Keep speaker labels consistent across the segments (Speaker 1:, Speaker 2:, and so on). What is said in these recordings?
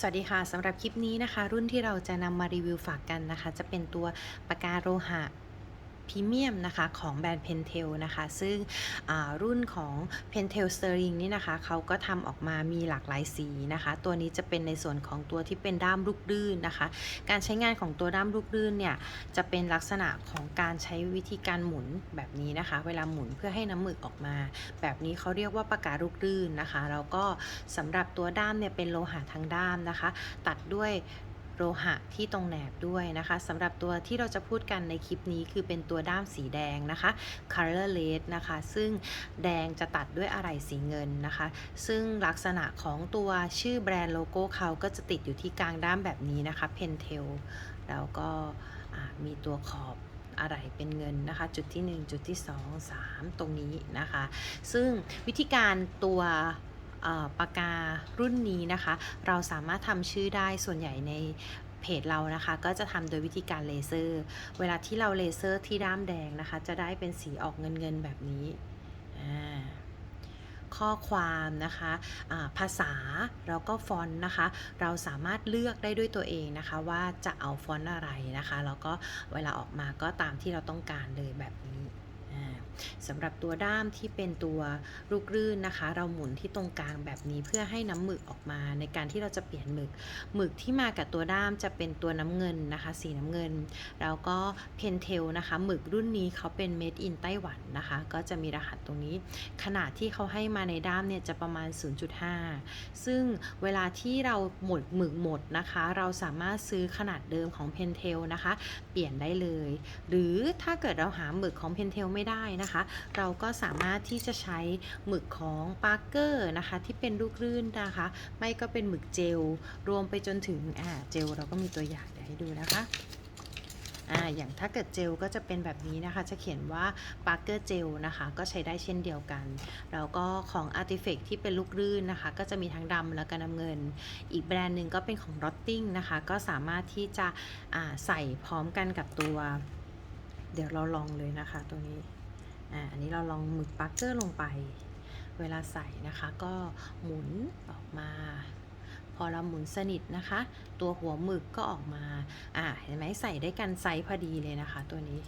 Speaker 1: สวัสดีค่ะสำหรับคลิปนี้นะคะ รุ่นที่เราจะนำมารีวิวฝากกันนะคะ จะเป็นตัวปากกาโลหะ พรีเมียมนะคะของแบรนด์ Pentel นะคะซึ่งรุ่นของ Pentel Sterling นี่นะคะเขาก็ทำออกมามีหลากหลายสีนะคะ ตัวนี้จะเป็นในส่วนของตัวที่เป็นด้ามลูกลื่นนะคะ การใช้งานของตัวด้ามลูกลื่นเนี่ยจะเป็นลักษณะของการใช้วิธีการหมุนแบบนี้นะคะ เวลาหมุนเพื่อให้น้ำหมึกออกมา แบบนี้เขาเรียกว่าปากกาลูกลื่นนะคะแล้วก็สำหรับตัวด้ามเนี่ยเป็นโลหะทั้งด้ามนะคะ ตัดด้วย โลหะที่ตรงแหนบด้วยนะคะสำหรับตัวที่เราจะพูดกันในคลิปนี้คือเป็นตัวด้ามสีแดงนะคะ colorless นะคะ ซึ่งแดงจะตัดด้วยอะไรสีเงินนะคะ ซึ่งลักษณะของตัวชื่อแบรนด์โลโก้เขาก็จะติดอยู่ที่กลางด้ามแบบนี้นะคะ Pentel แล้วก็มีตัวขอบอะไรเป็นเงินนะคะ จุดที่ 1 จุดที่ 2 3 ตรงนี้นะคะ ซึ่งวิธีการตัว ปากการุ่นนี้นะคะ เราสามารถทำชื่อได้ส่วนใหญ่ในเพจเรานะคะก็จะทำโดยวิธีการเลเซอร์ เวลาที่เราเลเซอร์ที่ด้ามแดงนะคะ จะได้เป็นสีออกเงินเงินแบบนี้ ข้อความนะคะอ่าภาษาแล้วก็ฟอนต์นะคะ เราสามารถเลือกได้ด้วยตัวเองนะคะ ว่าจะเอาฟอนต์อะไรนะคะ แล้วก็เวลาออกมาก็ตามที่เราต้องการเลยแบบนี้ สำหรับตัวด้ามที่เป็นตัวลูกลื่นนะคะ เราหมุนที่ตรงกลางแบบนี้เพื่อให้น้ำหมึกออกมาในการที่เราจะเปลี่ยนหมึก หมึกที่มากับตัวด้ามจะเป็นตัวน้ำเงินนะคะ สีน้ำเงิน แล้วก็เพนเทลนะคะ หมึกรุ่นนี้เขาเป็น made in ไต้หวันนะคะ ก็จะมีรหัสตรงนี้ ขนาดที่เขาให้มาในด้ามเนี่ยจะประมาณ 0.5 ซึ่งเวลาที่เราหมดหมึกหมดนะคะ เราสามารถซื้อขนาดเดิมของเพนเทลนะคะ เปลี่ยนได้เลย หรือถ้าเกิดเราหาหมึกของเพนเทลไม่ไม่ได้นะคะ เราก็สามารถที่จะใช้หมึกของปาร์เกอร์นะคะที่เป็นลูกลื่นนะคะ ไม่ก็เป็นหมึกเจล รวมไปจนถึงอ่าเจลเราก็มีตัวอย่างเดี๋ยวให้ดูนะคะอ่าอย่างถ้าเกิดเจลก็จะเป็นแบบนี้นะคะ จะเขียนว่าปาร์เกอร์เจลนะคะ ก็ใช้ได้เช่นเดียวกัน แล้วก็ของ Artifact ที่เป็นลูกลื่นนะคะ ก็จะมีทั้งดำและก็น้ำเงิน อีกแบรนด์หนึ่งก็เป็นของ Rotting นะคะ ก็สามารถที่จะใส่พร้อมกันกับตัว เดี๋ยวเราลองเลยนะคะตัวนี้อ่าอันนี้เราลองหมึกปักเกอร์ลงไป เวลาใส่นะคะ ก็หมุนออกมา พอเราหมุนสนิทนะคะ ตัวหัวหมึกก็ออกมาอ่าเห็นไหมใส่ได้กันไซส์พอดีเลยนะคะ ตัวนี้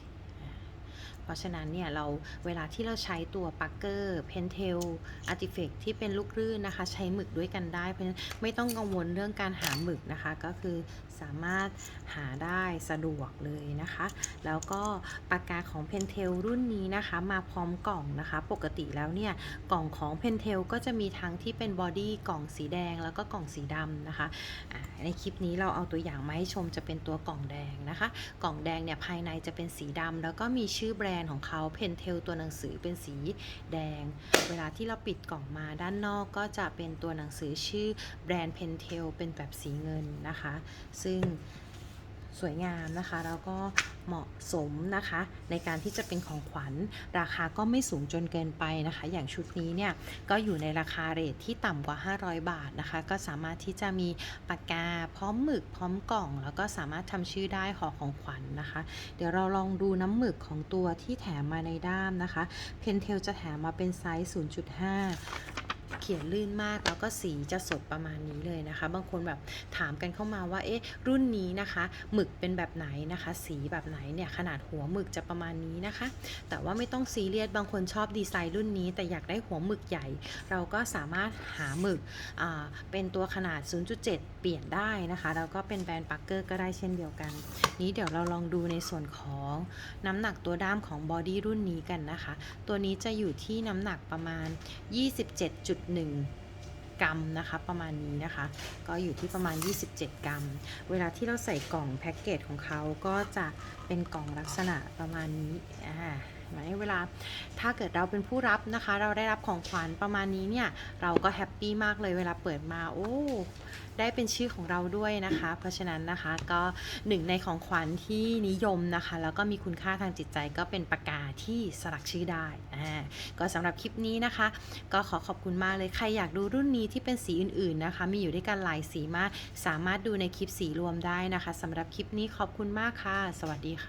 Speaker 1: ราะฉะนั้นเนี่ยเราเวลาที่เราใช้ตัวปักเกอร์เพนเทลอาร์ติเฟกที่เป็นลูกลื่นนะคะ ใช้หมึกด้วยกันได้ เพราะฉะนั้นไม่ต้องกังวลเรื่องการหาหมึกนะคะ ก็คือสามารถหาได้สะดวกเลยนะคะ แล้วก็ปากกาของ Pentel รุ่นนี้นะคะ มาพร้อมกล่องนะคะ ปกติแล้วเนี่ยกล่องของ Pentel ก็จะมีทั้งที่เป็นบอดี้กล่องสีแดงแล้วก็กล่องสีดำนะคะในคลิปนี้เราเอาตัวอย่างมาให้ชมจะเป็นตัวกล่องแดงนะคะ กล่องแดงเนี่ยภายในจะเป็นสีดำแล้วก็มีชื่อแบรนด์ของเขาเพนเทลตัวหนังสือเป็นสีแดง เวลาที่เราปิดกล่องมาด้านนอกก็จะเป็นตัวหนังสือชื่อแบรนด์เพนเทลเป็นแบบสีเงินนะคะ ซึ่ง สวยงามนะคะ แล้วก็เหมาะสมนะคะ ในการที่จะเป็นของขวัญ ราคาก็ไม่สูงจนเกินไปนะคะ อย่างชุดนี้เนี่ยก็อยู่ในราคาเรทที่ต่ำกว่า 500 บาทนะคะ ก็สามารถที่จะมีปากกาพร้อมหมึกพร้อมกล่อง แล้วก็สามารถทำชื่อได้ห่อของขวัญนะคะ เดี๋ยวเราลองดูน้ำหมึกของตัวที่แถมมาในด้ามนะคะเพนเทลจะแถมมาเป็นไซส์ 0.5 เขียนลื่นมาก แล้วก็สีจะสดประมาณนี้เลยนะคะ บางคนแบบถามกันเข้ามาว่าเอ๊ะรุ่นนี้นะคะหมึกเป็นแบบไหนนะคะ สีแบบไหนเนี่ยขนาดหัวหมึกจะประมาณนี้นะคะ แต่ว่าไม่ต้องซีเรียสบางคนชอบดีไซน์รุ่นนี้ แต่อยากได้หัวหมึกใหญ่ เราก็สามารถหาหมึกอ่าเป็นตัวขนาด 0.7 เปลี่ยนได้นะคะแล้วก็เป็นแบรนด์ปักเกอร์ก็ได้เช่นเดียวกัน นี้เดี๋ยวเราลองดูในส่วนของน้ำหนักตัวด้ามของบอดี้รุ่นนี้กันนะคะ ตัวนี้จะอยู่ที่น้ำหนักประมาณ 27.1กรัมนะคะ ประมาณนี้นะคะ ก็อยู่ที่ประมาณ 27 กรัม เวลาที่เราใส่กล่องแพ็กเกจของเขาก็จะเป็นกล่องลักษณะประมาณนี้อ่า ไหมเวลาถ้าเกิดเราเป็นผู้รับนะคะ เราได้รับของขวัญประมาณนี้เนี่ย เราก็แฮปปี้มากเลยเวลาเปิดมาโอ้ได้เป็นชื่อของเราด้วยนะคะ เพราะฉะนั้นนะคะก็หนึ่งในของขวัญที่นิยมนะคะ แล้วก็มีคุณค่าทางจิตใจก็เป็นปากกาที่สลักชื่อได้อ่าก็สำหรับคลิปนี้นะคะ ก็ขอขอบคุณมากเลยใครอยากดูรุ่นนี้ที่เป็นสีอื่นๆนะคะ มีอยู่ด้วยกันหลายสีมาก สามารถดูในคลิปสีรวมได้นะคะสำหรับคลิปนี้ขอบคุณมากค่ะ สวัสดีค่ะ